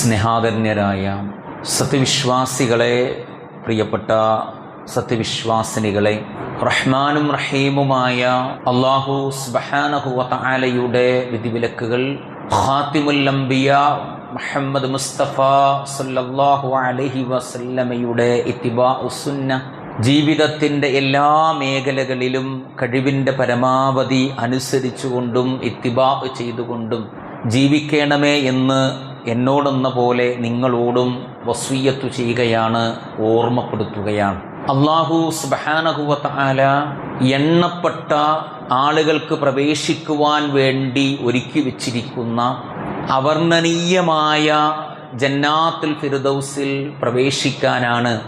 സ്നേഹാധന്യരായ സത്യവിശ്വാസികളെ പ്രിയപ്പെട്ട സത്യവിശ്വാസിനികളെ റഹ്മാനും റഹീമുമായ അള്ളാഹു സുബഹാനഹുവലയുടെ വിധിവിലക്കുകൾ ഖാത്തിമുൽ അംബിയ മുഹമ്മദ് മുസ്തഫ സല്ലല്ലാഹു അലഹി വസല്ലമയുടെ ഇത്തിബാ ഉസുന്ന ജീവിതത്തിന്റെ എല്ലാ മേഖലകളിലും കഴിവിന്റെ പരമാവധി അനുസരിച്ചുകൊണ്ടും ഇത്തിബാ ചെയ്തുകൊണ്ടും ജീവിക്കണമേ എന്ന് എന്നോടെന്ന പോലെ നിങ്ങളോടും വസീയത്തു ചെയ്യുകയാണ് ഓർമ്മപ്പെടുത്തുകയാണ്. അള്ളാഹു സുബാനഹുവത്ത എണ്ണപ്പെട്ട ആളുകൾക്ക് പ്രവേശിക്കുവാൻ വേണ്ടി ഒരുക്കി വച്ചിരിക്കുന്ന അവർണനീയമായ ജന്നാത്തുൽ ഫിർദൗസിൽ പ്രവേശിക്കാനാണ്.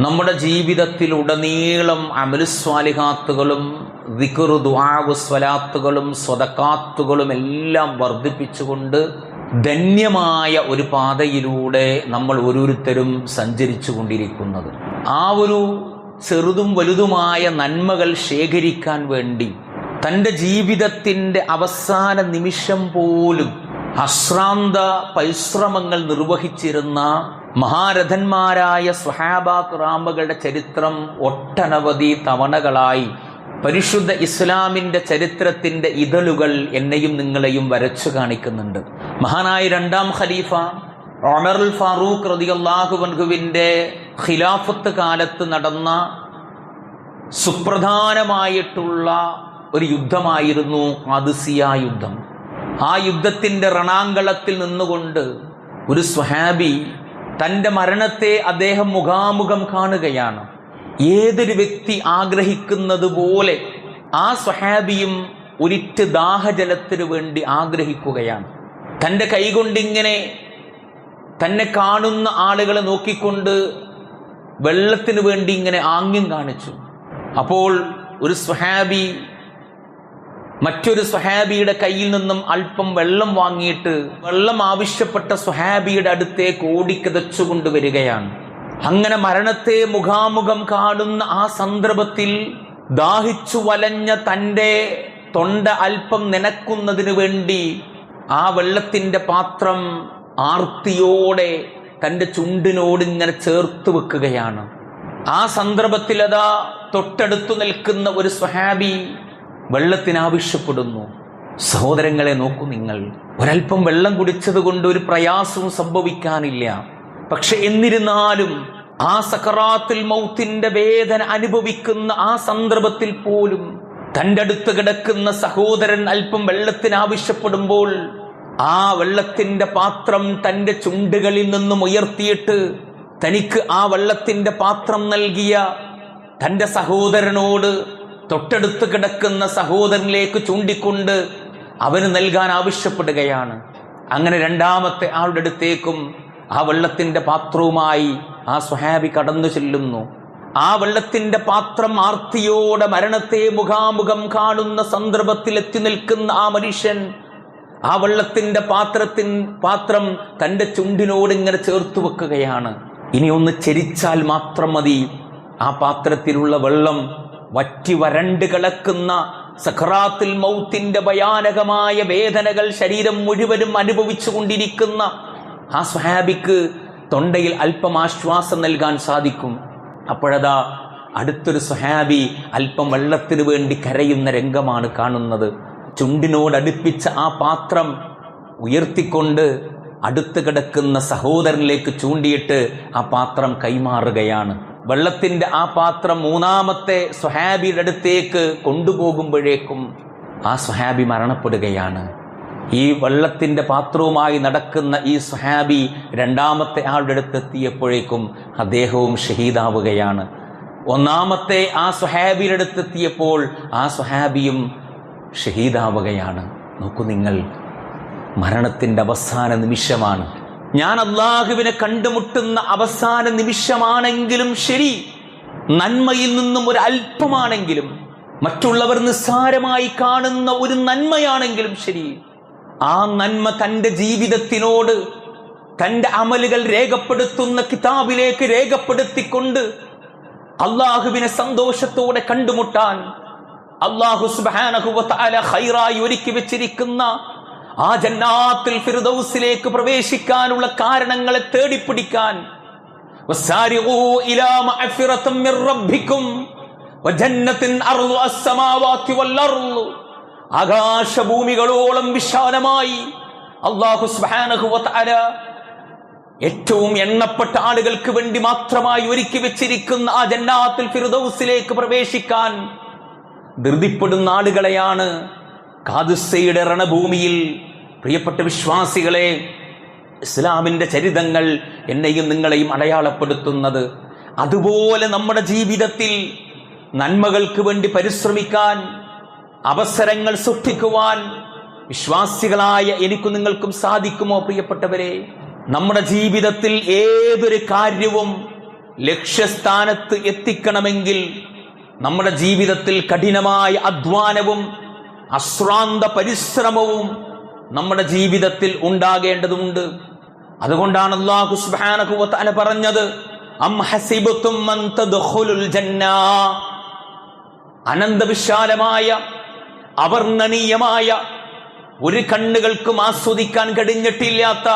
നമ്മുടെ ജീവിതത്തിൽ ഉടനീളം അമലുസ്വാലിഹാത്തുകളും ദുആവ് സ്വലാത്തുകളും സ്വതക്കാത്തുകളും എല്ലാം വർദ്ധിപ്പിച്ചുകൊണ്ട് ധന്യമായ ഒരു പാതയിലൂടെ നമ്മൾ ഓരോരുത്തരും സഞ്ചരിച്ചു കൊണ്ടിരിക്കുന്നത്. ആ ഒരു ചെറുതും വലുതുമായ നന്മകൾ ശേഖരിക്കാൻ വേണ്ടി തന്റെ ജീവിതത്തിന്റെ അവസാന നിമിഷം പോലും അശ്രാന്ത പരിശ്രമങ്ങൾ നിർവഹിച്ചിരുന്ന മഹാരഥന്മാരായ സ്വഹാബാക്രാമകളുടെ ചരിത്രം ഒട്ടനവധി തവണകളായി പരിശുദ്ധ ഇസ്ലാമിന്റെ ചരിത്രത്തിന്റെ ഇതളുകൾ എന്നെയും നിങ്ങളെയും വരച്ചു കാണിക്കുന്നുണ്ട്. മഹാനായ രണ്ടാം ഖലീഫ ഒമറുൽ ഫാറൂഖ് റതിയല്ലാഹുബൻഹുവിന്റെ ഖിലാഫത്ത് കാലത്ത് നടന്ന സുപ്രധാനമായിട്ടുള്ള ഒരു യുദ്ധമായിരുന്നു അദിസിയ യുദ്ധം. ആ യുദ്ധത്തിന്റെ രണാങ്കളത്തിൽ നിന്നുകൊണ്ട് ഒരു സ്വഹാബി തന്റെ മരണത്തെ അദ്ദേഹം മുഖാമുഖം കാണുകയാണ്. ഏതൊരു വ്യക്തി ആഗ്രഹിക്കുന്നത് പോലെ ആ സ്വഹാബിയും ഒരിറ്റ് ദാഹജലത്തിനു വേണ്ടി ആഗ്രഹിക്കുകയാണ്. തന്റെ കൈകൊണ്ടിങ്ങനെ തന്നെ കാണുന്ന ആളുകളെ നോക്കിക്കൊണ്ട് വെള്ളത്തിന് വേണ്ടി ഇങ്ങനെ ആംഗ്യം കാണിച്ചു. അപ്പോൾ ഒരു സ്വഹാബി മറ്റൊരു സ്വഹാബിയുടെ കയ്യിൽ നിന്നും അല്പം വെള്ളം വാങ്ങിയിട്ട് വെള്ളം ആവശ്യപ്പെട്ട സ്വഹാബിയുടെ അടുത്തേക്ക് ഓടിക്കതച്ചു കൊണ്ടുവരികയാണ് അങ്ങനെ മരണത്തെ മുഖാമുഖം കാണുന്ന ആ സന്ദർഭത്തിൽ ദാഹിച്ചു വലഞ്ഞ തന്റെ തൊണ്ട അല്പം നനക്കുന്നതിന് വേണ്ടി ആ വെള്ളത്തിന്റെ പാത്രം ആർത്തിയോടെ തന്റെ ചുണ്ടിനോട് ഇങ്ങനെ ചേർത്ത് വെക്കുകയാണ്. ആ സന്ദർഭത്തിൽ അതാ തൊട്ടടുത്തു നിൽക്കുന്ന ഒരു സ്വഹാബി വെള്ളത്തിനാവശ്യപ്പെടുന്നു സഹോദരങ്ങളെ നോക്കൂ നിങ്ങൾ. ഒരല്പം വെള്ളം കുടിച്ചത് കൊണ്ട് ഒരു പ്രയാസവും സംഭവിക്കാനില്ല. പക്ഷെ എന്നിരുന്നാലും ആ സക്കറാത്തിൽ മൗത്തിന്റെ വേദന അനുഭവിക്കുന്ന ആ സന്ദർഭത്തിൽ പോലും തന്റെ അടുത്ത് കിടക്കുന്ന സഹോദരൻ അല്പം വെള്ളത്തിന് ആവശ്യപ്പെടുമ്പോൾ ആ വെള്ളത്തിന്റെ പാത്രം തന്റെ ചുണ്ടുകളിൽ നിന്നും ഉയർത്തിയിട്ട് തനിക്ക് ആ വെള്ളത്തിന്റെ പാത്രം നൽകിയ തന്റെ സഹോദരനോട് തൊട്ടടുത്ത് കിടക്കുന്ന സഹോദരനിലേക്ക് ചൂണ്ടിക്കൊണ്ട് അവന് നൽകാൻ ആവശ്യപ്പെടുകയാണ്. അങ്ങനെ രണ്ടാമത്തെ ആളുടെ അടുത്തേക്കും ആ വെള്ളത്തിന്റെ പാത്രവുമായി ആ സ്വഹാബി കടന്നു ചെല്ലുന്നു. ആ വെള്ളത്തിന്റെ പാത്രം ആർത്തിയോടെ മരണത്തെ മുഖാമുഖം കാണുന്ന സന്ദർഭത്തിൽ എത്തി നിൽക്കുന്ന ആ മനുഷ്യൻ ആ വെള്ളത്തിന്റെ പാത്രത്തിൻ പാത്രം തന്റെ ചുണ്ടിനോട് ഇങ്ങനെ ചേർത്ത് വെക്കുകയാണ്. ഇനി ഒന്ന് ചരിച്ചാൽ മാത്രം മതി. ആ പാത്രത്തിലുള്ള വെള്ളം വറ്റി വരണ്ട് കിടക്കുന്ന സഖറാത്തിൽ മൗത്തിന്റെ ഭയാനകമായ വേദനകൾ ശരീരം മുഴുവനും അനുഭവിച്ചു കൊണ്ടിരിക്കുന്ന ആ സ്വഹാബിക്ക് തൊണ്ടയിൽ അല്പം ആശ്വാസം നൽകാൻ സാധിക്കും. അപ്പോഴതാ അടുത്തൊരു സ്വഹാബി അല്പം വെള്ളത്തിന് വേണ്ടി കരയുന്ന രംഗമാണ് കാണുന്നത്. ചുണ്ടിനോടടുപ്പിച്ച ആ പാത്രം ഉയർത്തിക്കൊണ്ട് അടുത്ത് കിടക്കുന്ന സഹോദരനിലേക്ക് ചൂണ്ടിയിട്ട് ആ പാത്രം കൈമാറുകയാണ്. വെള്ളത്തിന്റെ ആ പാത്രം മൂന്നാമത്തെ സ്വഹാബിയുടെ അടുത്തേക്ക് കൊണ്ടുപോകുമ്പോഴേക്കും ആ സ്വഹാബി മരണപ്പെടുകയാണ്. ഈ വെള്ളത്തിന്റെ പാത്രവുമായി നടക്കുന്ന ഈ സ്വഹാബി രണ്ടാമത്തെ ആളുടെ അടുത്തെത്തിയപ്പോഴേക്കും അദ്ദേഹവും ഷഹീദാവുകയാണ്. ഒന്നാമത്തെ ആ സ്വഹാബിയുടെ അടുത്തെത്തിയപ്പോൾ ആ സ്വഹാബിയും ഷഹീദാവുകയാണ്. നോക്കൂ നിങ്ങൾ മരണത്തിന്റെ അവസാന നിമിഷമാണ്. ഞാൻ അള്ളാഹുവിനെ കണ്ടുമുട്ടുന്ന അവസാന നിമിഷമാണെങ്കിലും ശരി നന്മയിൽ നിന്നും ഒരു അല്പമാണെങ്കിലും മറ്റുള്ളവർ നിസ്സാരമായി കാണുന്ന ഒരു നന്മയാണെങ്കിലും ശരി ആ നന്മ തന്റെ ജീവിതത്തിനോട് തന്റെ അമലുകൾ രേഖപ്പെടുത്തുന്ന കിതാബിലേക്ക് രേഖപ്പെടുത്തിക്കൊണ്ട് അള്ളാഹുവിനെ സന്തോഷത്തോടെ കണ്ടുമുട്ടാൻ അള്ളാഹു സുബാനഹുല ഹൈറായി ഒരുക്കി വെച്ചിരിക്കുന്ന ആ ജന്നാത്തിൽ ഫിർദൌസിലേക്ക് പ്രവേശിക്കാനുള്ള കാരണങ്ങളെ തേടിപ്പിടിക്കാൻ. ആകാശഭൂമികളോളം വിശാലമായി അള്ളാഹു ഏറ്റവും എണ്ണപ്പെട്ട ആളുകൾക്ക് വേണ്ടി മാത്രമായി ഒരുക്കി വെച്ചിരിക്കുന്ന ആ ജന്നാത്തിൽ ഫിറുദൌസിലേക്ക് പ്രവേശിക്കാൻ ധൃതിപ്പെടുന്ന ആളുകളെയാണ് കാതുസയുടെ രണഭൂമിയിൽ. പ്രിയപ്പെട്ട വിശ്വാസികളെ ഇസ്ലാമിന്റെ ചരിതങ്ങൾ എന്നെയും നിങ്ങളെയും അടയാളപ്പെടുത്തുന്നത്. അതുപോലെ നമ്മുടെ ജീവിതത്തിൽ നന്മകൾക്ക് വേണ്ടി പരിശ്രമിക്കാൻ അവസരങ്ങൾ സൃഷ്ടിക്കുവാൻ വിശ്വാസികളായ എനിക്കും നിങ്ങൾക്കും സാധിക്കുമോ പ്രിയപ്പെട്ടവരെ? നമ്മുടെ ജീവിതത്തിൽ ഏതൊരു കാര്യവും ലക്ഷ്യസ്ഥാനത്ത് എത്തിക്കണമെങ്കിൽ നമ്മുടെ ജീവിതത്തിൽ കഠിനമായ അധ്വാനവും അശ്രാന്ത പരിശ്രമവും നമ്മുടെ ജീവിതത്തിൽ ഉണ്ടാകേണ്ടതുണ്ട്. അതുകൊണ്ടാണ് വ തആല പറഞ്ഞത് അനന്തവിശാലമായ അവർണനീയമായ ഒരു കണ്ണുകൾക്കും ആസ്വദിക്കാൻ കഴിഞ്ഞിട്ടില്ലാത്ത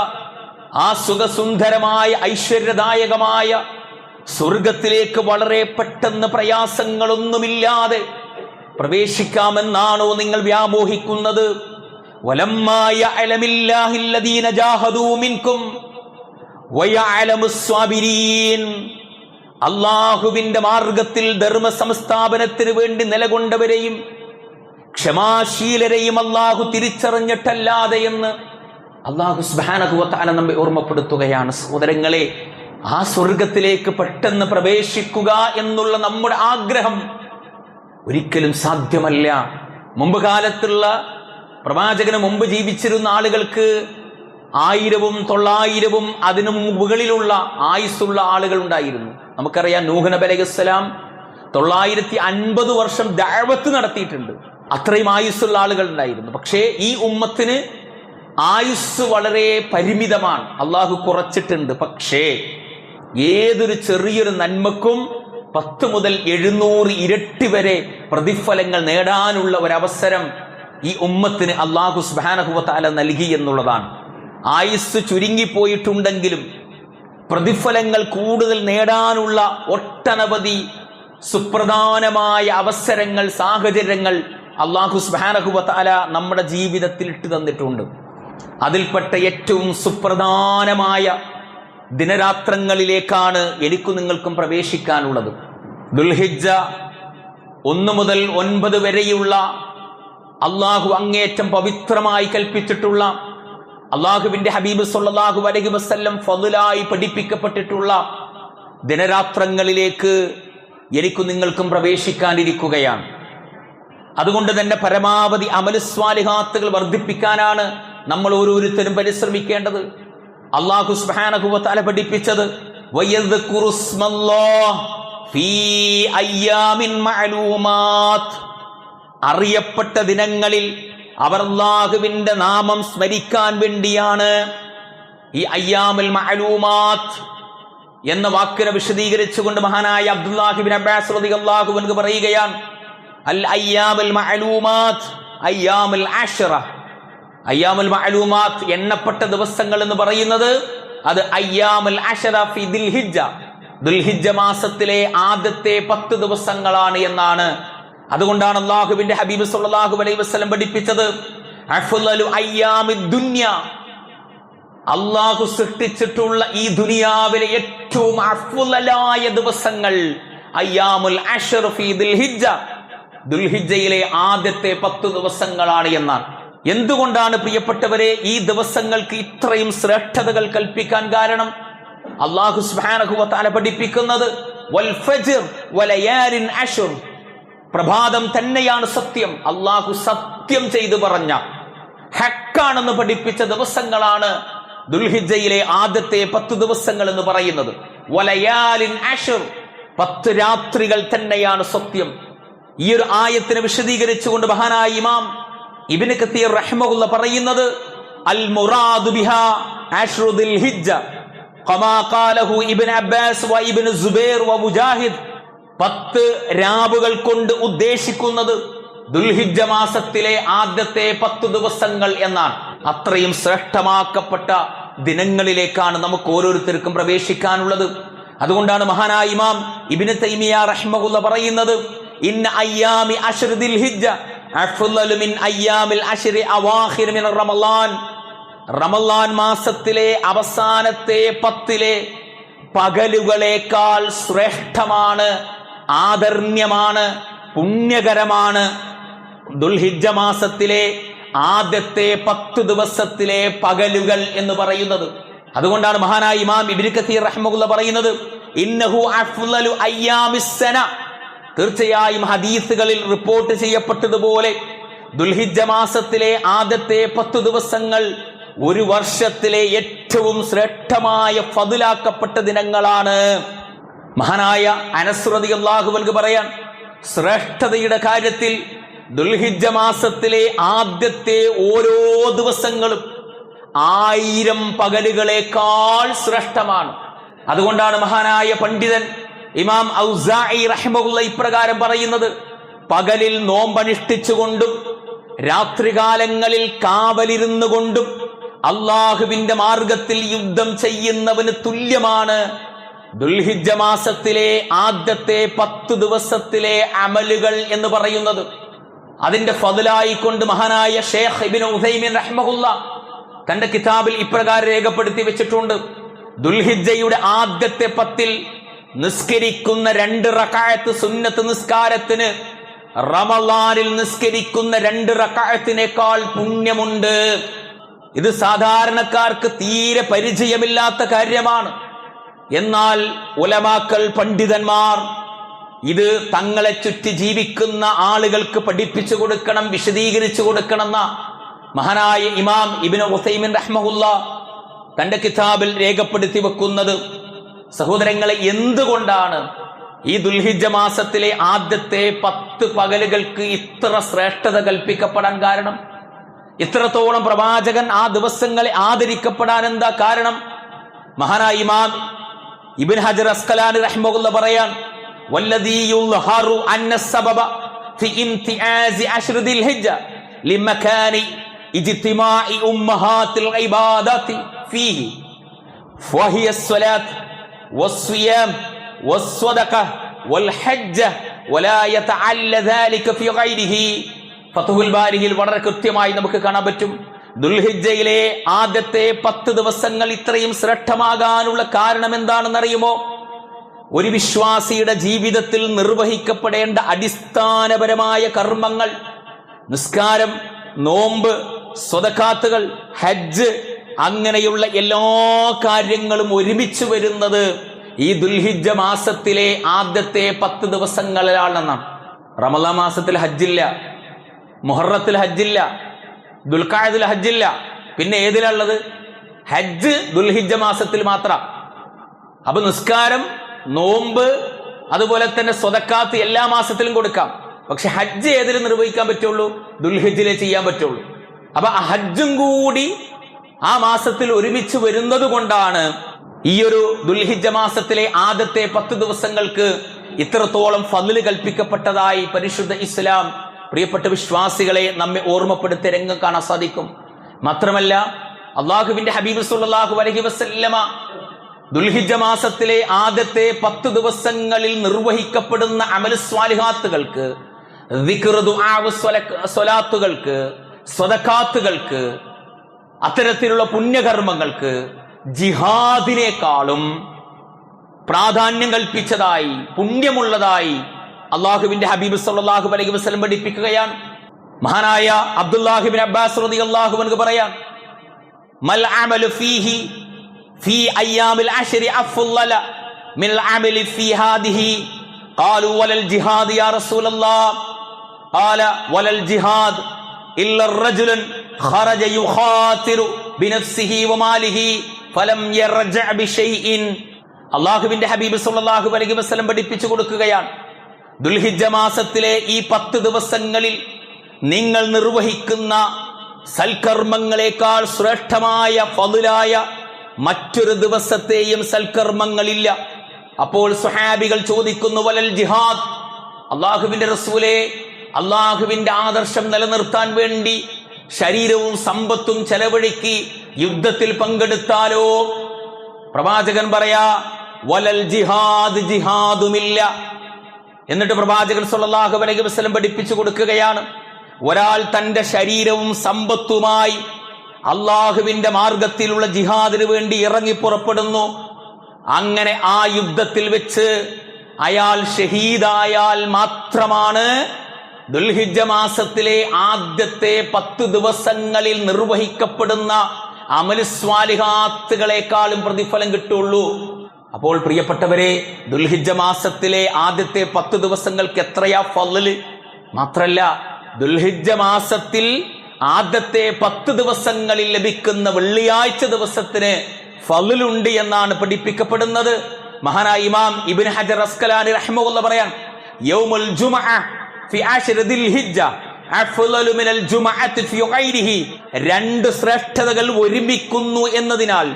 ആ സുഖസുന്ദരമായ ഐശ്വര്യദായകമായ സ്വർഗത്തിലേക്ക് വളരെ പെട്ടെന്ന് പ്രയാസങ്ങളൊന്നുമില്ലാതെ പ്രവേശിക്കാമെന്നാണോ നിങ്ങൾ വ്യാമോഹിക്കുന്നത്? അള്ളാഹുവിന്റെ മാർഗത്തിൽ ധർമ്മ സംസ്ഥാപനത്തിന് വേണ്ടി നിലകൊണ്ടവരെയും ക്ഷമാശീലരെയും അള്ളാഹു തിരിച്ചറിഞ്ഞിട്ടല്ലാതെ എന്ന് അള്ളാഹു സ്ബാനകുവത്താല നമ്മെ ഓർമ്മപ്പെടുത്തുകയാണ് സഹോദരങ്ങളെ. ആ സ്വർഗത്തിലേക്ക് പെട്ടെന്ന് പ്രവേശിക്കുക എന്നുള്ള നമ്മുടെ ആഗ്രഹം ഒരിക്കലും സാധ്യമല്ല. മുമ്പ് കാലത്തുള്ള പ്രവാചകന് മുമ്പ് ജീവിച്ചിരുന്ന ആളുകൾക്ക് ആയിരവും തൊള്ളായിരവും അതിനു മുകളിലുള്ള ആയുസ്സുള്ള ആളുകൾ ഉണ്ടായിരുന്നു. നമുക്കറിയാം നൂഹ് നബി അലൈഹിസ്സലാം തൊള്ളായിരത്തി അൻപത് വർഷം ദഅവത്ത് നടത്തിയിട്ടുണ്ട്. അത്രയും ആയുസ്സുള്ള ആളുകൾ ഉണ്ടായിരുന്നു. പക്ഷേ ഈ ഉമ്മത്തിന് ആയുസ് വളരെ പരിമിതമാണ്. അള്ളാഹു കുറച്ചിട്ടുണ്ട്. പക്ഷേ ഏതൊരു ചെറിയൊരു നന്മക്കും പത്ത് മുതൽ എഴുന്നൂറ് ഇരട്ടി വരെ പ്രതിഫലങ്ങൾ നേടാനുള്ള ഒരവസരം ഈ ഉമ്മത്തിന് അള്ളാഹു സുബാനഹുവത്താല നൽകി എന്നുള്ളതാണ്. ആയുസ് ചുരുങ്ങിപ്പോയിട്ടുണ്ടെങ്കിലും പ്രതിഫലങ്ങൾ കൂടുതൽ നേടാനുള്ള ഒട്ടനവധി സുപ്രധാനമായ അവസരങ്ങൾ സാഹചര്യങ്ങൾ അള്ളാഹു സുബാനഹുവത്താല നമ്മുടെ ജീവിതത്തിൽ ഇട്ട് തന്നിട്ടുണ്ട്. അതിൽപ്പെട്ട ഏറ്റവും സുപ്രധാനമായ ദിനരാത്രങ്ങളിലേക്കാണ് എനിക്കും നിങ്ങൾക്കും പ്രവേശിക്കാനുള്ളത്. ദുൽഹിജ ഒന്ന് മുതൽ ഒൻപത് വരെയുള്ള അള്ളാഹു അങ്ങേറ്റം പവിത്രമായി കൽപ്പിച്ചിട്ടുള്ള അള്ളാഹുവിന്റെ ഹബീബ് സല്ലല്ലാഹു അലൈഹി വസ്ല്ലം ഫതുലായി പഠിപ്പിക്കപ്പെട്ടിട്ടുള്ള ദിനരാത്രങ്ങളിലേക്ക് എനിക്കും നിങ്ങൾക്കും പ്രവേശിക്കാനിരിക്കുകയാണ്. അതുകൊണ്ട് തന്നെ പരമാവധി അമലുസ്വാലിഹാത്തുകൾ വർദ്ധിപ്പിക്കാനാണ് നമ്മൾ ഓരോരുത്തരും പരിശ്രമിക്കേണ്ടത്. അള്ളാഹു തആല പഠിപ്പിച്ചത് അറിയപ്പെട്ട ദിനങ്ങളിൽ അവർ അള്ളാഹുവിന്റെ നാമം സ്മരിക്കാൻ വേണ്ടിയാണ് ഈ അയ്യാമുൽ മഅലൂമാത്ത് എന്ന വാക്കിനെ വിശദീകരിച്ചുകൊണ്ട് മഹാനായ അബ്ദുല്ലാഹിബിൻ അബ്ബാസ് റളിയല്ലാഹു അൻഹു പറയുകയാണ് അൽ അയ്യാമുൽ മഅലൂമാത്ത് അയ്യാമുൽ ആശറ അയ്യാമുൽ മഅലൂമാത്ത് എണ്ണപ്പെട്ട ദിവസങ്ങൾ എന്ന് പറയുന്നത് അത് അയ്യാമുൽ അഷറ ഫി ദിൽഹിജ്ജ. മാസത്തിലെ ആദ്യത്തെ പത്ത് ദിവസങ്ങളാണ് എന്നാണ്. അതുകൊണ്ടാണ് അള്ളാഹുവിന്റെ ഹബീബ് സല്ലല്ലാഹു അലൈഹി വസല്ലം പഠിപ്പിച്ചത്. അള്ളാഹു സൃഷ്ടിച്ചിട്ടുള്ള ഈ ദുനിയാവിലെ ഏറ്റവും അഫ്ളലായ ദിവസങ്ങൾ അയ്യാമുൽ അഷർ ഫി ദുൽഹിജ്ജ. ദുൽഹിജ്ജയിലെ ആദ്യത്തെ പത്ത് ദിവസങ്ങളാണ് എന്നാണ്. എന്തുകൊണ്ടാണ് പ്രിയപ്പെട്ടവരെ ഈ ദിവസങ്ങൾക്ക് ഇത്രയും ശ്രേഷ്ഠതകൾ കൽപ്പിക്കാൻ കാരണം? അള്ളാഹു തആല പഠിപ്പിക്കുന്നത് പ്രഭാതം തന്നെയാണ് സത്യം. അള്ളാഹു സത്യം ചെയ്തു പറഞ്ഞ ഹക്കാണെന്ന് പഠിപ്പിച്ച ദിവസങ്ങളാണ് ദുൽഹിജയിലെ ആദ്യത്തെ പത്ത് ദിവസങ്ങൾ എന്ന് പറയുന്നത്. വലയാലിൻ പത്ത് രാത്രികൾ തന്നെയാണ് സത്യം. ഈ ഒരു ആയത്തിനെ വിശദീകരിച്ചുകൊണ്ട് മഹാനായ ഇമാം ഇബിന് കത്തീർ റഹ്മുള്ള പറയുന്നത് അൽ മുറാദു ബിഹാ ആഷ്റുദിൽ ഹിജ്ജ കമാ ഖാലഹു ഇബ്നു അബ്ബാസ് വ ഇബ്നു സുബൈർ വ മുജാഹിദ് പത്ത് രാവുകൾ കൊണ്ട് ഉദ്ദേശിക്കുന്നത് ദുൽഹിജ്ജ മാസത്തിലെ ആദ്യത്തെ പത്ത് ദിവസങ്ങൾ എന്നാണ്. അത്രയും ശ്രേഷ്ഠമാക്കപ്പെട്ട ദിനങ്ങളിലേക്കാണ് നമുക്ക് ഓരോരുത്തർക്കും പ്രവേശിക്കാനുള്ളത്. അതുകൊണ്ടാണ് മഹാനായ ഇമാം ഇബിന് തൈമിയ റഹ്മുള്ള പറയുന്നത് ഇന്ന അയ്യാമി അഷ്റുദിൽ ഹിജ്ജ റമളാൻ മാസത്തിലെ അവസാനത്തെ പത്തിലെ പകലുകളേക്കാൾ ശ്രേഷ്ഠമാണ് ആദർണ്യമാണ് പുണ്യകരമാണ്. ദുൽഹിജ മാസത്തിലെ ആദ്യത്തെ പത്ത് ദിവസത്തിലെ പകലുകൾ എന്ന് പറയുന്നത്. അതുകൊണ്ടാണ് മഹാനായ ഇമാം ഇബ്നു കസീർ റഹ്മുള്ള പറയുന്നത് ഇന്നഹു അഫ്ളലു അയ്യാമിസ്സന തീർച്ചയായും ഹദീസുകളിൽ റിപ്പോർട്ട് ചെയ്യപ്പെട്ടതുപോലെ ദുൽഹിജ മാസത്തിലെ ആദ്യത്തെ പത്തു ദിവസങ്ങൾ ഒരു വർഷത്തിലെ ഏറ്റവും ശ്രേഷ്ഠമായ ഫതിലാക്കപ്പെട്ട ദിനങ്ങളാണ്. മഹാനായ അനസ്രതി അള്ളാഹുവൽക്ക് പറയാൻ ശ്രേഷ്ഠതയുടെ കാര്യത്തിൽ ദുൽഹിജ മാസത്തിലെ ആദ്യത്തെ ഓരോ ദിവസങ്ങളും ആയിരം പകലുകളേക്കാൾ ശ്രേഷ്ഠമാണ്. അതുകൊണ്ടാണ് മഹാനായ പണ്ഡിതൻ ഇമാം ഔസായി റഹ്മുള്ള ഇപ്രകാരം പറയുന്നത് പകലിൽ നോമ്പനുഷ്ഠിച്ചുകൊണ്ടും രാത്രികാലങ്ങളിൽ കാവലിരുന്നു കൊണ്ടും അള്ളാഹുവിന്റെ മാർഗത്തിൽ യുദ്ധം ചെയ്യുന്നവന് തുല്യമാണ്. ദുൽഹിജ മാസത്തിലെ ആദ്യത്തെ പത്ത് ദിവസത്തിലെ അമലുകൾ എന്ന് പറയുന്നത്. അതിന്റെ ഫതിലായിക്കൊണ്ട് മഹാനായ ഷേഖ് ഇബിൻ ഉസൈമിൻ റഹ്മഹുല്ല തന്റെ കിതാബിൽ ഇപ്രകാരം രേഖപ്പെടുത്തി വെച്ചിട്ടുണ്ട്. ദുൽഹിജയുടെ ആദ്യത്തെ പത്തിൽ നിസ്കരിക്കുന്ന രണ്ട് റക്കായത്ത് സുന്നത്ത് നിസ്കാരത്തിന് റമലാനിൽ നിസ്കരിക്കുന്ന രണ്ട് റക്കായത്തിനേക്കാൾ പുണ്യമുണ്ട്. ഇത് സാധാരണക്കാർക്ക് തീരെ പരിചയമില്ലാത്ത കാര്യമാണ്. എന്നാൽ ഉലമാക്കൾ പണ്ഡിതന്മാർ ഇത് തങ്ങളെ ചുറ്റി ജീവിക്കുന്ന ആളുകൾക്ക് പഠിപ്പിച്ചു കൊടുക്കണം വിശദീകരിച്ചു കൊടുക്കണമെന്ന മഹാനായ ഇമാം ഇബിന് ഹുസൈമിൻ റഹ്മഹുല്ല തന്റെ കിതാബിൽ രേഖപ്പെടുത്തി വെക്കുന്നത് സഹോദരങ്ങളെ എന്തുകൊണ്ടാണ് ഈ ദുൽഹിജ മാസത്തിലെ ആദ്യത്തെ പത്ത് പകലുകൾക്ക് ഇത്ര ശ്രേഷ്ഠത കൽപ്പിക്കപ്പെടാൻ കാരണം? ഇത്രത്തോളം പ്രവാചകൻ ആ ദിവസങ്ങളെ ആദരിക്കപ്പെടാൻ എന്താ കാരണം? മഹാനായ ഇമാം ഇബിൻ ഹജർ അസ്കലാൻ റഹ്മുള്ള പറയാൻ ഇജ്തിമാഇ ഇബാദത്തി ഫീഹി. والصيام والصدقة والحجة ولا يتعلى ذلك في غيره ഫത്തുഹുൽ ബാരിയിൽ വളരെ കൃത്യമായി നമുക്ക് കാണാൻ പറ്റും ദുൽഹിജയിലെ ആദ്യത്തെ പത്ത് ദിവസങ്ങൾ ഇത്രയും ശ്രേഷ്ഠമാകാനുള്ള കാരണം എന്താണെന്നറിയുമോ ഒരു വിശ്വാസിയുടെ ജീവിതത്തിൽ നിർവഹിക്കപ്പെടേണ്ട അടിസ്ഥാനപരമായ കർമ്മങ്ങൾ നിസ്കാരം നോമ്പ് സ്വതക്കാത്തുകൾ ഹജ്ജ് അങ്ങനെയുള്ള എല്ലാ കാര്യങ്ങളും ഒരുമിച്ച് വരുന്നത് ഈ ദുൽഹിജ മാസത്തിലെ ആദ്യത്തെ പത്ത് ദിവസങ്ങളിലാണെന്നാണ്. റമല മാസത്തിൽ ഹജ്ജില്ല മുഹറത്തിൽ ഹജ്ജില്ല ദുൽഖായതിൽ ഹജ്ജില്ല. പിന്നെ ഏതിലുള്ളത് ഹജ്ജ് ദുൽഹിജ മാസത്തിൽ മാത്രം. അപ്പൊ നിസ്കാരം നോമ്പ് അതുപോലെ തന്നെ സ്വതക്കാത്ത് എല്ലാ മാസത്തിലും കൊടുക്കാം. പക്ഷെ ഹജ്ജ് ഏതിൽ നിർവഹിക്കാൻ പറ്റുള്ളൂ? ദുൽഹിജിലെ ചെയ്യാൻ പറ്റുള്ളൂ. അപ്പൊ ഹജ്ജും കൂടി ആ മാസത്തിൽ ഒരുമിച്ച് വരുന്നത് കൊണ്ടാണ് ഈ ഒരു ദുൽഹിജ മാസത്തിലെ ആദ്യത്തെ പത്ത് ദിവസങ്ങൾക്ക് ഇത്രത്തോളം ഫതിൽ കൽപ്പിക്കപ്പെട്ടതായി പരിശുദ്ധ ഇസ്ലാം പ്രിയപ്പെട്ട വിശ്വാസികളെ നമ്മെ ഓർമ്മപ്പെടുത്തി രംഗം കാണാൻ സാധിക്കും. മാത്രമല്ല അള്ളാഹുവിന്റെ ഹബീബ് സുല്ലാഹു അലഹി വസല്ലമ ദുൽഹിജ മാസത്തിലെ ആദ്യത്തെ പത്ത് ദിവസങ്ങളിൽ നിർവഹിക്കപ്പെടുന്ന അമലസ്വാലിഹാത്തുകൾക്ക് സ്വലാത്തുകൾക്ക് സ്വതക്കാത്തുകൾക്ക് അത്തരത്തിലുള്ള പുണ്യകർമ്മങ്ങൾക്ക് ജിഹാദിനേക്കാളും പ്രാധാന്യം കൽപ്പിച്ചതായി പുണ്യമുള്ളതായി അള്ളാഹുവിന്റെ ഹബീബ് സല്ലാഹു അലൈഹി വസ്ലം പഠിപ്പിക്കുകയാണ് മഹാനായ അബ്ദുല്ലാഹിബിൻ അബ്ബാസ് റതി അള്ളാഹു എനിക്ക് പറയാം മൽ അമലു ഫീഹി في أيام العشر أفضل من العمل في هذه قالوا ولا الجهاد يا رسول الله قال ولا الجهاد إلا الرجل അള്ളാഹുവിന്റെ ഹബീബ് സുല്ലാഹു അലൈഹി വസ്ലം പഠിപ്പിച്ചു കൊടുക്കുകയാണ്. ദുൽഹിജ മാസത്തിലെ ഈ പത്ത് ദിവസങ്ങളിൽ നിങ്ങൾ നിർവഹിക്കുന്ന സൽക്കർമ്മങ്ങളെക്കാൾ ശ്രേഷ്ഠമായ ഫതുലായ മറ്റൊരു ദിവസത്തെയും സൽക്കർമ്മങ്ങളില്ല. അപ്പോൾ സുഹാബികൾ ചോദിക്കുന്നു വലൽ ജിഹാദ്? അള്ളാഹുവിന്റെ റസൂലെ അള്ളാഹുവിന്റെ ആദർശം നിലനിർത്താൻ വേണ്ടി ശരീരവും സമ്പത്തും ചെലവഴിക്കി യുദ്ധത്തിൽ പങ്കെടുത്താലോ? പ്രവാചകൻ പറയാ വലൽ ജിഹാദ് ജിഹാദുമില്ല. എന്നിട്ട് പ്രവാചകൻ സുല്ലാഹു അലൈഹി വസ്ലം പഠിപ്പിച്ചു കൊടുക്കുകയാണ്. ഒരാൾ തന്റെ ശരീരവും സമ്പത്തുമായി അള്ളാഹുവിന്റെ മാർഗത്തിലുള്ള ജിഹാദിന് വേണ്ടി ഇറങ്ങി പുറപ്പെടുന്നു. അങ്ങനെ ആ യുദ്ധത്തിൽ വെച്ച് അയാൾ ഷഹീദായാൽ മാത്രമാണ് ദുൽഹിജ മാസത്തിലെ ആദ്യത്തെ പത്ത് ദിവസങ്ങളിൽ നിർവഹിക്കപ്പെടുന്ന അമലുസ്വാലിഹാത്തുകളെക്കാളും പ്രതിഫലം കിട്ടുള്ളൂ. അപ്പോൾ പ്രിയപ്പെട്ടവരെ ദുൽഹിജ മാസത്തിലെ ആദ്യത്തെ പത്ത് ദിവസങ്ങൾക്ക് എത്രയാ ഫല്ല് മാത്രല്ല ദുൽഹിജ മാസത്തിൽ ആദ്യത്തെ പത്ത് ദിവസങ്ങളിൽ ലഭിക്കുന്ന വെള്ളിയാഴ്ച ദിവസത്തിന് ഫലുണ്ട് എന്നാണ് പഠിപ്പിക്കപ്പെടുന്നത്. മഹാനായ ഇമാം ഇബിൻ ഹജർ അസ്കലാനി റഹ്മുള്ള പറയാൻ യൗമുൽ ജുമഅ രണ്ട് ശ്രേഷ്ഠതകൾ ഒരുമിക്കുന്നു എന്നതിനാൽ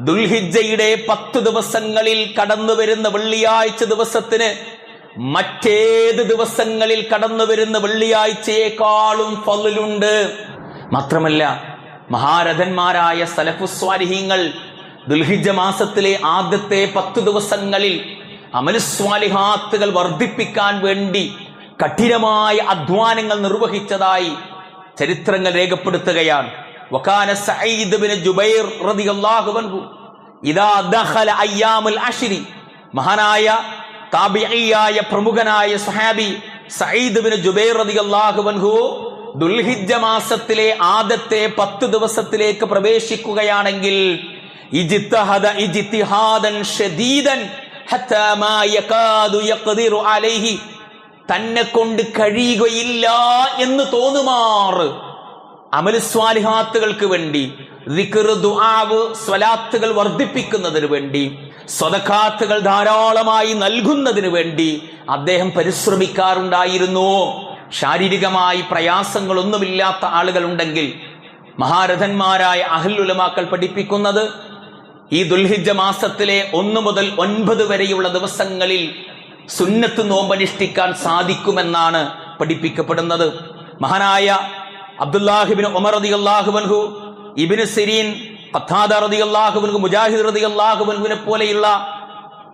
ദുൽഹിജ്ജയുടെ പത്ത് ദിവസങ്ങളിൽ കടന്നു വരുന്ന വെള്ളിയാഴ്ച ദിവസത്തിന് മറ്റേത് ദിവസങ്ങളിൽ കടന്നു വരുന്ന വെള്ളിയാഴ്ചയെക്കാളും ഫലുണ്ട് മാത്രമല്ല മഹാരഥന്മാരായ സലഫുസ്വാലിഹീങ്ങൾ ദുൽഹിജ മാസത്തിലെ ആദ്യത്തെ പത്ത് ദിവസങ്ങളിൽ അമലുസ്വാലിഹാത്തുകൾ വർദ്ധിപ്പിക്കാൻ വേണ്ടി കഠിനമായ അധ്വാനങ്ങൾ നിർവഹിച്ചതായി ചരിത്രങ്ങൾ രേഖപ്പെടുത്തുകയാണ്. വകാന സഈദ് ബിൻ ജുബൈർ റളിയല്ലാഹു അൻഹു ഇദാ ദഖല അയ്യാമുൽ അശ്രി മഹാനായ താബിഈയായ പ്രമുഖനായ സഹാബി സഈദ് ബിൻ ജുബൈർ റളിയല്ലാഹു അൻഹു ദുൽഹിജ്ജ മാസത്തിലെ ആദ്യത്തെ പത്ത് ദിവസത്തിലേക്ക് പ്രവേശിക്കുകയാണെങ്കിൽ ഇജിത്തഹദ ഇജ്തിഹാദൻ ഷദീദൻ ഹത്താ മാ യകാദു യഖ്ദിറു അലൈഹി തന്നെ കൊണ്ട് കഴിയുകയില്ല എന്ന് തോന്നുമാറ്. അമലുസ്വാലിഹാത്തുകൾക്ക് വേണ്ടി ദുആവ് സ്വലാത്തുകൾ വർദ്ധിപ്പിക്കുന്നതിന് വേണ്ടി സ്വതക്കാത്തുകൾ ധാരാളമായി നൽകുന്നതിന് വേണ്ടി അദ്ദേഹം പരിശ്രമിക്കാറുണ്ടായിരുന്നു. ശാരീരികമായി പ്രയാസങ്ങളൊന്നുമില്ലാത്ത ആളുകളുണ്ടെങ്കിൽ മഹാരഥന്മാരായ അഹല്ലുലമാക്കൾ പഠിപ്പിക്കുന്നത് ഈ ദുൽഹിജ മാസത്തിലെ ഒന്നു മുതൽ ഒൻപത് വരെയുള്ള ദിവസങ്ങളിൽ സുന്നത്ത് നോമ്പനുഷ്ഠിക്കാൻ സാധിക്കുമെന്നാണ് പഠിപ്പിക്കപ്പെടുന്നത്. മഹാനായ അബ്ദുല്ലാഹിബിൻ ഉമർ റതി അള്ളാഹുബൻഹു ഇബിന് സിരീൻ പത്താദ റതി അള്ളാഹുബൻഹു മുജാഹിദ് റതി അള്ളാഹുബൻഹുവിനെ പോലെയുള്ള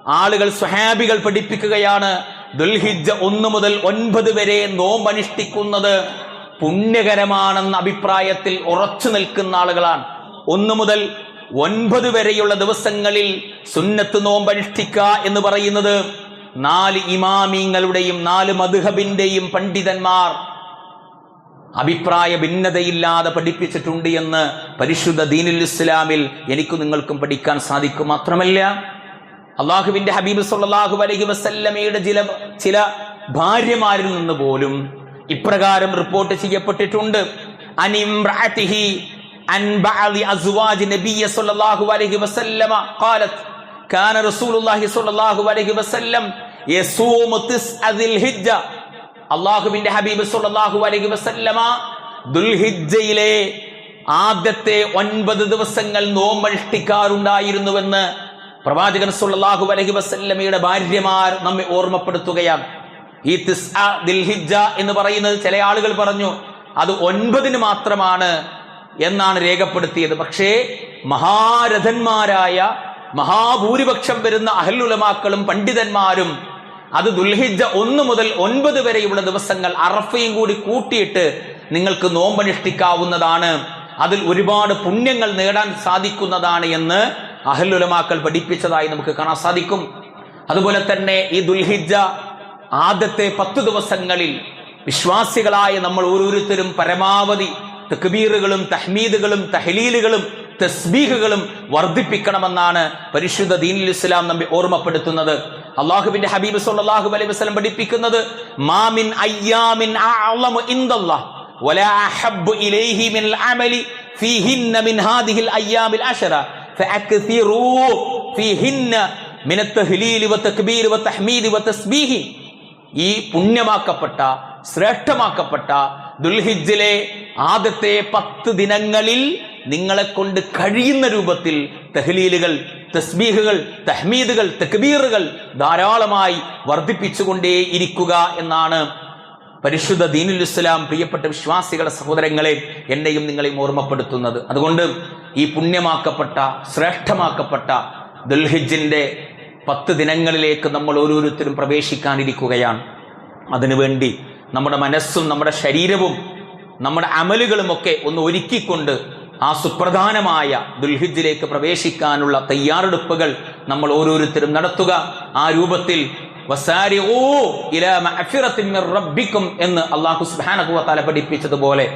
ആളുകൾ സ്വഹാബികൾ പഠിപ്പിക്കുകയാണ് ദുൽഹിജ്ജ ഒന്ന് മുതൽ ഒൻപത് വരെ നോമ്പനുഷ്ഠിക്കുന്നത് പുണ്യകരമാണെന്ന അഭിപ്രായത്തിൽ ഉറച്ചു നിൽക്കുന്ന ആളുകളാണ്. ഒന്ന് മുതൽ ഒൻപത് വരെയുള്ള ദിവസങ്ങളിൽ സുന്നത്ത് നോമ്പനുഷ്ഠിക്കുക എന്ന് പറയുന്നത് നാല് ഇമാമിങ്ങളുടെയും നാല് മധുഹബിന്റെയും പണ്ഡിതന്മാർ അഭിപ്രായ ഭിന്നതയില്ലാതെ പഠിപ്പിച്ചിട്ടുണ്ട് എന്ന് പരിശുദ്ധ ദീനുൽ ഇസ്ലാമിൽ എനിക്കും നിങ്ങൾക്കും പഠിക്കാൻ സാധിക്കും മാത്രമല്ല അള്ളാഹുവിന്റെ ഹബീബ് സല്ലല്ലാഹു അലൈഹി വസല്ലമയുടെ ചില ചില ഭാര്യമാരിൽ നിന്ന് പോലും ഇപ്രകാരം റിപ്പോർട്ട് ചെയ്യപ്പെട്ടിട്ടുണ്ട്. സ്വല്ലല്ലാഹു അലൈഹി വസല്ലം യസൂമു തിസ്അ ദിൽഹിജ്ജ അള്ളാഹുവിന്റെ ഹബീബ് സല്ലല്ലാഹു അലൈഹി വസല്ലമ ആദ്യത്തെ ഒൻപത് ദിവസങ്ങൾ നോമ്പനുഷ്ഠിക്കാറുണ്ടായിരുന്നുവെന്ന് പ്രവാചകൻ സുല്ലാഹു അലൈഹി വസല്ലമയുടെ ഭാര്യമാർ നമ്മെ ഓർമ്മപ്പെടുത്തുകയാണ്. ഈ തിസ് ദിൽഹിജ എന്ന് പറയുന്നത് ചില ആളുകൾ പറഞ്ഞു അത് ഒൻപതിന് മാത്രമാണ് എന്നാണ് രേഖപ്പെടുത്തിയത്. പക്ഷേ മഹാരഥന്മാരായ മഹാഭൂരിപക്ഷം വരുന്ന അഹലുലമാക്കളും പണ്ഡിതന്മാരും അത് ദുൽഹിജ ഒന്ന് മുതൽ ഒൻപത് വരെയുള്ള ദിവസങ്ങൾ അറഫയും കൂടി കൂട്ടിയിട്ട് നിങ്ങൾക്ക് നോമ്പനുഷ്ഠിക്കാവുന്നതാണ്. അതിൽ ഒരുപാട് പുണ്യങ്ങൾ നേടാൻ സാധിക്കുന്നതാണ് എന്ന് അഹലുലമാക്കൾ പഠിപ്പിച്ചതായി നമുക്ക് കാണാൻ സാധിക്കും. അതുപോലെ തന്നെ ഈ ദുൽഹിജ ആദ്യത്തെ പത്ത് ദിവസങ്ങളിൽ വിശ്വാസികളായ നമ്മൾ ഓരോരുത്തരും പരമാവധി തക്ബീറുകളും തഹ്മീദുകളും തഹലീലുകളും തസ്ബീഹുകളും വർദ്ധിപ്പിക്കണമെന്നാണ് പരിശുദ്ധ ദീനുൽ ഇസ്ലാം നമ്മെ ഓർമ്മപ്പെടുത്തുന്നത്. അള്ളാഹുവിന്റെ ഹബീബ് സല്ലാഹു അലൈഹി വസ്ലം പഠിപ്പിക്കുന്നത് മാമിൻ അയ്യാമിൻ ഈ പുണ്യമാക്കപ്പെട്ട ശ്രേഷ്ഠമാക്കപ്പെട്ട ദുൽഹിജിലെ ആദ്യത്തെ പത്ത് ദിനങ്ങളിൽ നിങ്ങളെ കൊണ്ട് കഴിയുന്ന രൂപത്തിൽ തെഹ്ലീലുകൾ തസ്ബീഹുകൾ തഹ്മീദുകൾ തക്ബീറുകൾ ധാരാളമായി വർദ്ധിപ്പിച്ചുകൊണ്ടേ ഇരിക്കുക എന്നാണ് പരിശുദ്ധ ദീനുൽ ഇസ്ലാം പ്രിയപ്പെട്ട വിശ്വാസികളെ സഹോദരങ്ങളെ എന്നെയും നിങ്ങളെയും ഓർമ്മപ്പെടുത്തുന്നത്. അതുകൊണ്ട് ഈ പുണ്യമാക്കപ്പെട്ട ശ്രേഷ്ഠമാക്കപ്പെട്ട ദുൽഹിജിന്റെ പത്ത് ദിനങ്ങളിലേക്ക് നമ്മൾ ഓരോരുത്തരും പ്രവേശിക്കാനിരിക്കുകയാണ്. അതിനുവേണ്ടി നമ്മുടെ മനസ്സും നമ്മുടെ ശരീരവും നമ്മുടെ അമലുകളുമൊക്കെ ഒന്ന് ഒരുക്കിക്കൊണ്ട് ആ സുപ്രധാനമായ ദുൽഹിജിലേക്ക് പ്രവേശിക്കാനുള്ള തയ്യാറെടുപ്പുകൾ നമ്മൾ ഓരോരുത്തരും നടത്തുക. ആ രൂപത്തിൽ എന്ന് വ തആല പഠിപ്പിച്ചതുപോലെ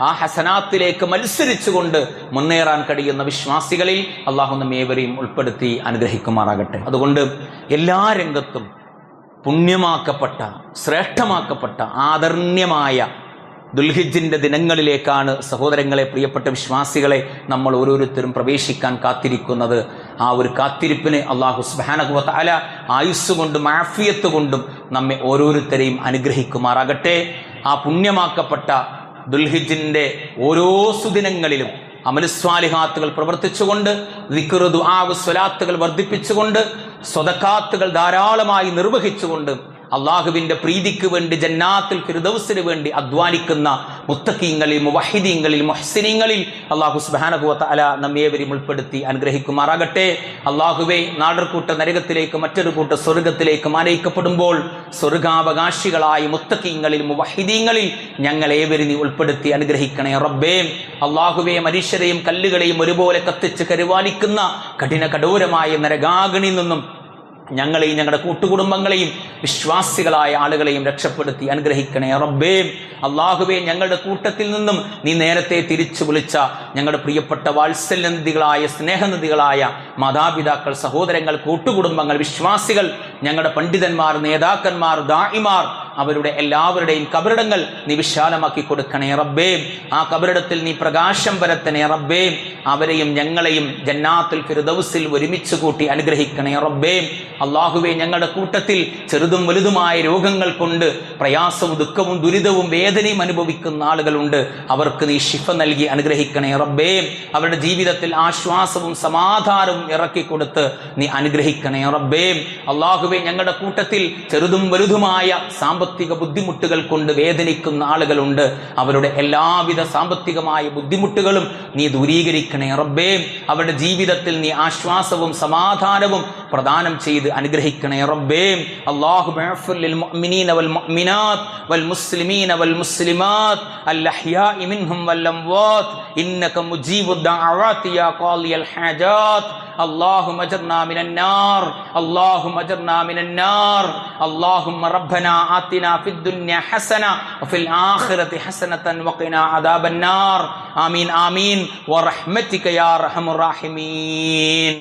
ആ ഹസനാത്തിലേക്ക് മത്സരിച്ചുകൊണ്ട് മുന്നേറാൻ കഴിയുന്ന വിശ്വാസികളിൽ അള്ളാഹു നമ്മേവരെയും ഉൾപ്പെടുത്തി അനുഗ്രഹിക്കുമാറാകട്ടെ. അതുകൊണ്ട് എല്ലാ രംഗത്തും പുണ്യമാക്കപ്പെട്ട ശ്രേഷ്ഠമാക്കപ്പെട്ട ആദർണ്യമായ ദുൽഹിജിന്റെ ദിനങ്ങളിലേക്കാണ് സഹോദരങ്ങളെ പ്രിയപ്പെട്ട വിശ്വാസികളെ നമ്മൾ ഓരോരുത്തരും പ്രവേശിക്കാൻ കാത്തിരിക്കുന്നത്. ആ ഒരു കാത്തിരിപ്പിന് അള്ളാഹു സുബാനകുവത്ത അല ആയുസ് കൊണ്ടും ആഫിയത്ത് കൊണ്ടും നമ്മെ ഓരോരുത്തരെയും അനുഗ്രഹിക്കുമാറാകട്ടെ. ആ പുണ്യമാക്കപ്പെട്ട ദുൽഹിജിന്റെ ഓരോ സുദിനങ്ങളിലും അമലുസ്വാലിഹാത്തുകൾ പ്രവർത്തിച്ചുകൊണ്ട് വിക്റുദു ആവ് സ്വലാത്തുകൾ വർദ്ധിപ്പിച്ചുകൊണ്ട് സ്വതക്കാത്തുകൾ ധാരാളമായി നിർവഹിച്ചുകൊണ്ട് അള്ളാഹുവിന്റെ പ്രീതിക്ക് വേണ്ടി ജന്നാത്തിൽ ഫിർദൗസിന് വേണ്ടി അധ്വാനിക്കുന്ന മുത്തക്കീങ്ങളിൽ മുവഹിദീങ്ങളിൽ മൊഹസിനീങ്ങളിൽ അള്ളാഹു സുബാനഹുവത്ത അല നമ്മേവരും ഉൾപ്പെടുത്തി അനുഗ്രഹിക്കുമാറാകട്ടെ. അള്ളാഹുവെ നാടർക്കൂട്ട നരകത്തിലേക്ക് മറ്റൊരു കൂട്ട സ്വർഗത്തിലേക്ക് ആനയിക്കപ്പെടുമ്പോൾ സ്വർഗാവകാശികളായ മുത്തക്കീങ്ങളിൽ മുവഹിദീങ്ങളിൽ ഞങ്ങളേവരും നീ ഉൾപ്പെടുത്തി അനുഗ്രഹിക്കണേ റബ്ബേ. അള്ളാഹുവെ മനുഷ്യരെയും കല്ലുകളെയും ഒരുപോലെ കത്തിച്ച് കരുവാനിക്കുന്ന കഠിന കഠോരമായ നരകാഗണി നിന്നും ഞങ്ങളെയും ഞങ്ങളുടെ കൂട്ടുകുടുംബങ്ങളെയും വിശ്വാസികളായ ആളുകളെയും രക്ഷപ്പെടുത്തി അനുഗ്രഹിക്കണേ റബ്ബേ. അള്ളാഹുബേ ഞങ്ങളുടെ കൂട്ടത്തിൽ നിന്നും നീ നേരത്തെ തിരിച്ചു വിളിച്ച ഞങ്ങളുടെ പ്രിയപ്പെട്ട വാത്സല്യനദികളായ സ്നേഹനദികളായ മാതാപിതാക്കൾ സഹോദരങ്ങൾ കൂട്ടുകുടുംബങ്ങൾ വിശ്വാസികൾ ഞങ്ങളുടെ പണ്ഡിതന്മാർ നേതാക്കന്മാർ ദായിമാർ അവരുടെ എല്ലാവരുടെയും കബറിടങ്ങൾ നീ വിശാലമാക്കി കൊടുക്കണേ റബ്ബേ. ആ കബറിടത്തിൽ നീ പ്രകാശം പരത്തണേ റബ്ബേ. അവരെയും ഞങ്ങളെയും ജന്നാത്തിൽ ഫിർദൗസിൽ ഒരുമിച്ച് കൂട്ടി അനുഗ്രഹിക്കണേ റബ്ബേ. അള്ളാഹുവെ ഞങ്ങളുടെ കൂട്ടത്തിൽ ചെറുതും വലുതുമായ രോഗങ്ങൾ കൊണ്ട് പ്രയാസവും ദുഃഖവും ദുരിതവും വേദനയും അനുഭവിക്കുന്ന ആളുകളുണ്ട്. അവർക്ക് നീ ശിഫ നൽകി അനുഗ്രഹിക്കണേ റബ്ബേ. അവരുടെ ജീവിതത്തിൽ ആശ്വാസവും സമാധാനവും ഇറക്കി കൊടുത്ത് നീ അനുഗ്രഹിക്കണേ റബ്ബേ. അള്ളാഹുവെ ഞങ്ങളുടെ കൂട്ടത്തിൽ ചെറുതും വലുതുമായ സാമ്പത്തിക ബുദ്ധിമുട്ടുകൾ കൊണ്ട് വേദനിക്കുന്ന ആളുകളുണ്ട്. അവരുടെ എല്ലാവിധ സാമ്പത്തികമായ ബുദ്ധിമുട്ടുകളും നീ ദൂരീകരിക്കണേ റബ്ബേ. അവരുടെ ജീവിതത്തിൽ നീ ആശ്വാസവും സമാധാനവും പ്രദാനം ചെയ്ത് അനുഗ്രഹിക്കണേ റബ്ബേ അല്ലാഹു ബഅഫിർ ലിൽ മുഅ്മിനീന വൽ മുഅ്മിനാത്ത് വൽ മുസ്ലിമീന വൽ മുസ്ലിമാത്ത് അൽ അഹ്യാഇ മിൻഹും വൽ അംവാത്ത് ഇന്നക മുജീബു ദഅവാതി യാ ഖാലിയൽ ഹാജാത്ത് اللهم اجرنا من النار اللهم اجرنا من النار اللهم ربنا آتنا في الدنيا حسنة وفي الآخرة حسنة وقنا عذاب النار آمين آمين ورحمتك يا أرحم الراحمين